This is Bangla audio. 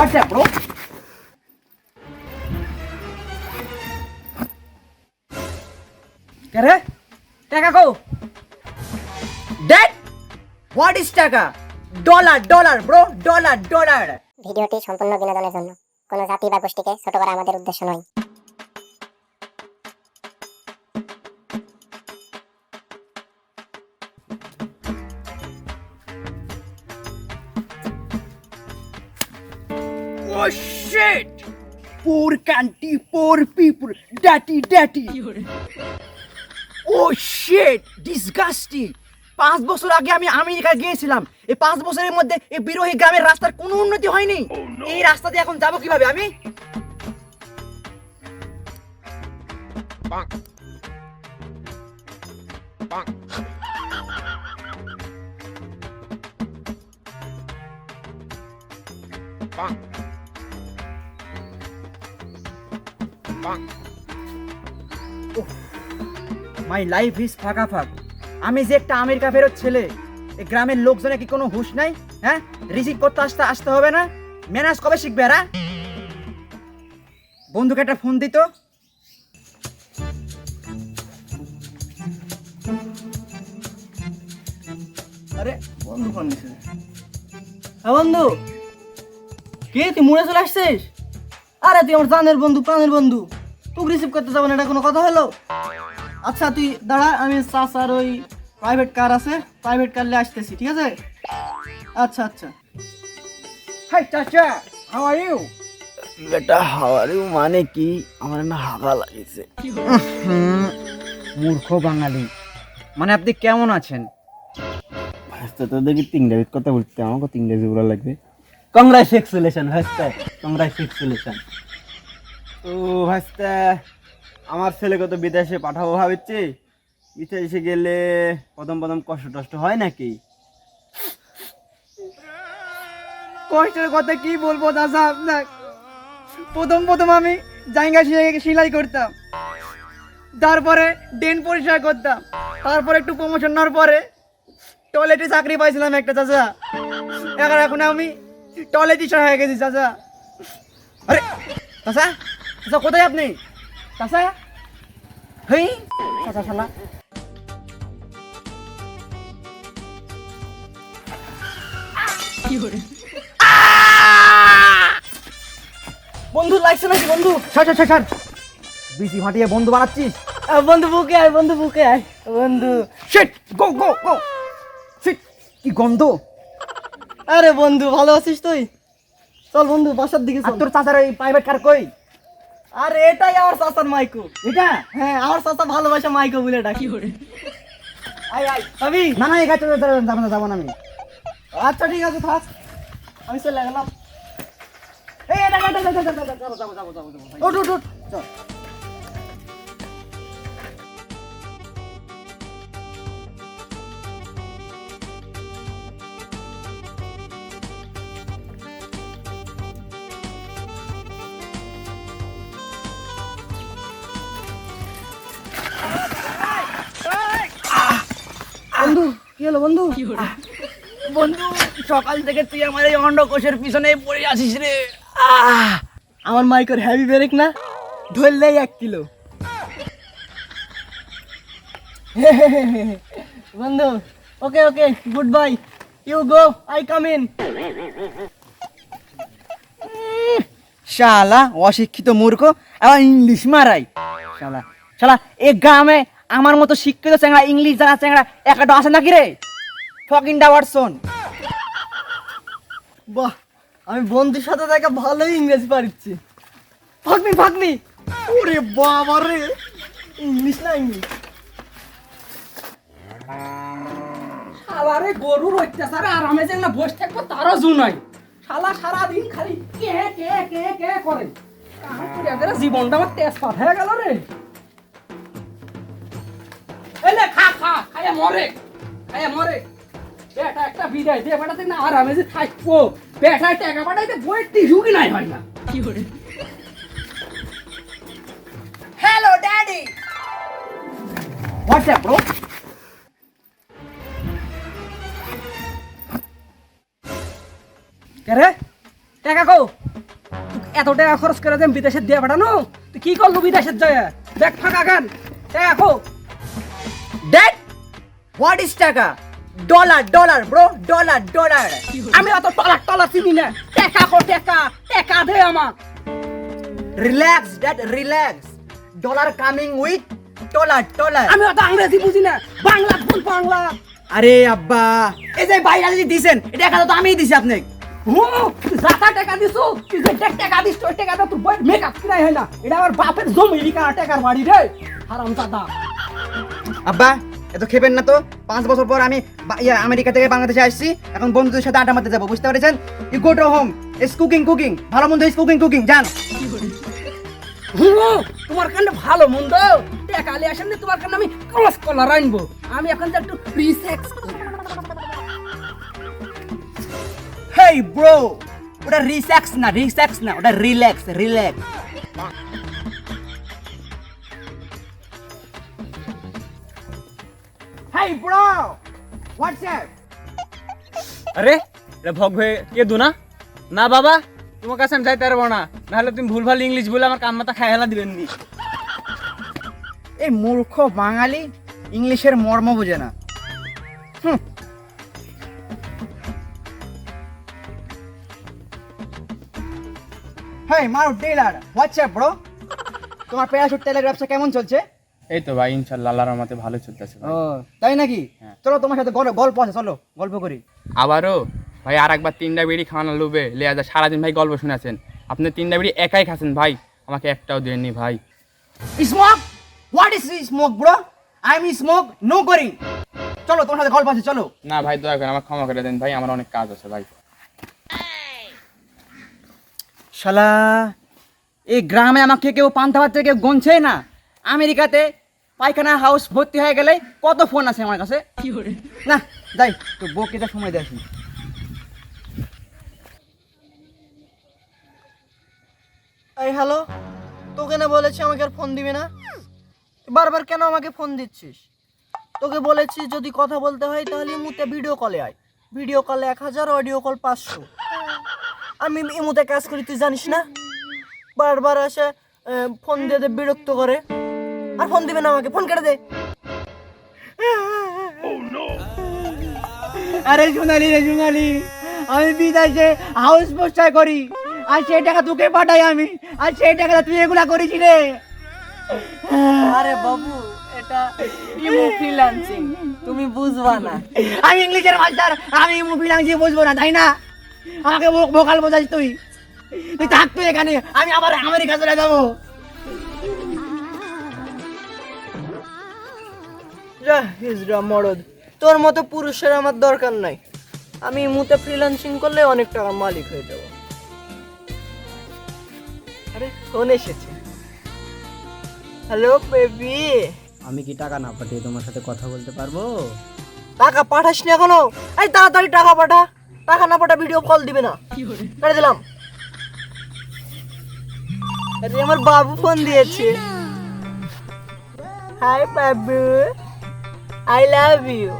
হোয়াটসঅ্যাপ ব্রো কে রে টাকা কো ডেট হোয়াট ইজ টাকা dollar dollar bro dollar dollar ভিডিওটি সম্পূর্ণ বিনোদনের জন্য। কোনো জাতি বা গোষ্ঠীকে ছোট করা আমাদের উদ্দেশ্য নয়। Oh shit! Poor country, poor people, dirty, dirty. Oh shit! Disgusting! পাঁচ বছর আগে আমি আমেরিকা গিয়েছিলাম। এই পাঁচ বছরের মধ্যে এই বিরোহী গ্রামের রাস্তার কোনো উন্নতি হয়নি। এই রাস্তা দিয়ে এখন যাব কীভাবে? আমি? মাই লাইফ ইজ ফাঁকা ফাঁক আমি যে একটা আমেরিকা ফেরত ছেলে এই গ্রামের লোকজনে কি কোনো হুশ নাই? হ্যাঁ? রিসিভ করতে আসতে আসতে হবে না? ম্যানেজ কবে শিখবে এরা? বন্ধুকে একটা ফোন দিত। আরে বন্ধু ফোন দিছে? হ্যাঁ বন্ধু। কে তুই মুড়ে চলে আসছিস? আরে তুই আমার জানের বন্ধু প্রাণের বন্ধু। তুই রিসিভ করতে যাব না এটা কোনো কথা হলো? আচ্ছা তুই দাঁড়া আমি চাচার ওই প্রাইভেট কার আছে প্রাইভেট কার নিয়ে আসতেছি ঠিক আছে? আচ্ছা আচ্ছা। হাই চাচা হাউ আর ইউ বেটা হাওয়ারি মানে কি? আমার না হাগা লাগিছে। মূর্খ বাঙালি। মানে আপনি কেমন আছেন? ভাস্তা তো দেখি ইংরেজি কথা বলতে আমাকে তো ইংরেজি বলা লাগবে। কংগ্রাচুলেশন ভাস্তা কংগ্রাচুলেশন তো ভাস্তা আমার ছেলেকে তো বিদেশে পাঠাবো ভাবছি বিদেশে গেলে প্রথম প্রথম কষ্ট টষ্ট হয় নাকি? কষ্টের কথা কি বলব দাদা আপনার প্রথম প্রথম আমি জায়গা সেলাই করতাম। তারপরে ডেন পরিষ্কার করতাম। তারপরে একটু প্রমোশন নেওয়ার পরে টয়লেটে চাকরি পাইছিলাম একটা, চাচা। এখন আমি টয়লেট হয়ে গেছি, চাচা। আরে চাচা চাচা কোথায় আপনি? চাচা? হেই চাচা শালা। বন্ধু লাগছে নাকি বন্ধু? ছাড় ছাড় ছাড় বিসি ফাটিয়ে বন্ধু বানাচ্ছিস? বন্ধু বুকে আয় বন্ধু বুকে আয়। বন্ধু। শিট গো গো গো শিট কি গন্ধ। আরে বন্ধু ভালো আছিস তুই? চল বন্ধু বাসার দিকে চল তোর চাচার এই প্রাইভেট কার কই আর এটাই আমার চাচার মাইকো এটা হ্যাঁ আমার চাচা ভালোবাসা মাইকো বলে ডাকি ওরে আই আই আমি না না এই গাড়িতে যাব না যাব না আমি আচ্ছা ঠিক আছে থাক আমি চলে গেলাম এই এটা এটা যাব যাব যাব যাব যাব উঠ উঠ উঠ চল বন্ধু কি হলো বন্ধু? বন্ধু সকাল থেকে তুই আমার এই অন্ডকোষের পিছনে পড়ে আসিস রে। আমার মাইকোর হেভি ব্রেক না? ধরলেই এক কিলো। বন্ধু okay okay good bye you go I come in শালা অশিক্ষিত মূর্খ আবার ইংলিশ মারাই। শালা শালা এ গ্রামে আমার মতো শিক্ষিত চ্যাংড়া, ইংলিশ জানা চ্যাংড়া একটা আছে নাকি রে? ফকিং ডাওয়ারসন বাহ, আমি বন্ধুর সাথে দেখা ভালোই ইংরেজি পারিচ্ছি। ফাঁকনি ফাঁকনি ওরে বাবা রে, ইংলিশ না ইংলিশ? শালারে গরুর অত্যাচারে আরামে যে না বসে থাকব তারও জু নাই। শালা সারাদিন খালি কে কে কে কে করে? জীবনটা আমার তেজ হয়ে গেল রে। মরে। মরে। বেটা একটা বিদায় দে বেটাতে না আরামে যে থাকব। বেটায় টাকা পাঠাইতে বইয়ের টিসু কি নাই হয় না। কি করে? হ্যালো ড্যাডি হোয়াটসঅ্যাপ ব্রো কে রে? টাকা কো এত টাকা খরচ করে দেন বিদেশে দিয়ে পাঠানো? তুই কি করল বিদেশের যায়? দেখ ফাঁকা কেন দেখো ড্যাড হোয়াট ইজ টাকা? Dollar dollar bro dollar dollar আমি অত টলার টলার চিনি না। টাকা কো টাকা টাকা দে আমাক। Relax dad relax dollar coming with dollar dollar আমি অত ইংরেজি বুঝি না। বাংলা ভুল বাংলা। আরে আব্বা এই যে বাইরে যদি দিছেন এটা একা তো আমিই দিছি আপনাকে। হু যাতা টাকা দিছো তুই যে টাকা তোর মেকআপ কিনাই হয় না। এটা আমার বাপের জমি লিখা টাকার বাড়ি রে। হারাম দাদা আব্বা এত খেবেন না তো? পাঁচ বছর পর আমি ইয়া, আমেরিকা থেকে বাংলাদেশে আসছি। এখন বন্ধুদের সাথে আড্ডা মারতে যাব বুঝতে পেরেছেন? You go to home is cooking cooking ভালো মন্দ ইস কুকিং কুকিং যান। তোমার কাছে ভালো মন্দ? টাকা আলি আসেন তোমার কাছে আমি ক্রস কলার আনব। আমি এখন যে একটু রিসেক্স হেই ব্রো ওটা রিল্যাক্স না রিল্যাক্স না ওটা relax relax hey bro WhatsApp আরে এটা ভগ হয়ে কে দু না না বাবা তোমার কাছে আমি যাইতে পারব না। নাহলে তুমি ভুলভাল ইংলিশ বলে আমার কান মাথা খাই হেলা দিবেন নি। এই মূর্খ বাঙালি ইংলিশের মর্ম বোঝে না। হুম। হেই মারু টেলার হোয়াটসঅ্যাপ ব্রো তোমার প্যারাশুট টেলার ব্যবসা কেমন চলছে? এই তো ভাই ইনশাল্লাহ আল্লাহর রহমতে ভালো চলতেছে। ও তাই নাকি? হ্যাঁ। চলো তোমার সাথে গল- গল্প আছে চলো গল্প করি। আবারও? ভাই আর একবার তিনটা বিড়ি খাওয়ানো লোবে লেয়া যা সারাদিন ভাই গল্প শুনেছেন। আপনি তিনটা বিড়ি একাই খাচ্ছেন ভাই। আমাকে একটাও দেননি ভাই। Smoke what is smoke bro I am smoke no করি চলো তোমার সাথে গল্প আছে চলো। না ভাই দয়া করে আমার ক্ষমা করে দেন ভাই আমার অনেক কাজ আছে ভাই। শালা এই গ্রামে আমাকে কেউ পান্তা ভাত থেকে কেউ গনছে না। আমেরিকাতে পায়খানা হাউস ভর্তি হয়ে গেলে কত ফোন আছে আমার কাছে? না যাই তো বউকে যা সময় দেখি এই হ্যালো তোকে না বলেছি আমাকে আর ফোন দিবে না? বারবার কেন আমাকে ফোন দিচ্ছিস? তোকে বলেছি যদি কথা বলতে হয় তাহলে ইমুতে ভিডিও কলে আয়। ভিডিও কলে এক হাজার অডিও কল পাঁচশো। আমি ইমুতে কাজ করি তুই জানিস না? বারবার এসে ফোন দিয়ে দে বিরক্ত করে। আর ফোন দিবে না আমাকে ফোন কেটে দে। আরে সোনালি রে সোনালি আমি বিদেশে হাউস পোস্টার করি আর সেই টাকা তোকে পাঠাই আমি আর সেই টাকা তুই এগুলা করেছি রে। আরে বাবু এটা ইমো ফ্রিল্যান্সিং তুমি বুঝবা না। আমি ইংলিশের মাস্টার আমি মুভি লাংছি বুঝব না তাই না? আমাকে ভোকাল বোঝাস তুই। তুই থাক তুই এখানে আমি আবার আমেরিকা চলে যাব। যা হিজড়া মরদ। তোর মতো পুরুষের আমার দরকার নাই। আমি মুতে ফ্রিল্যান্সিং করলে অনেক টাকার মালিক হয়ে যাব। আরে ফোন এসেছে। Hello baby. আমি কি টাকা না পাঠিয়ে তোমার সাথে কথা বলতে পারব? টাকা পাঠাস না এখনও? এই তাড়াতাড়ি টাকা পাঠা। টাকা না পাঠা ভিডিও কল দিবে না। করে দিলাম। আরে আমার বাবু ফোন দিয়েছে। High Babu. I love you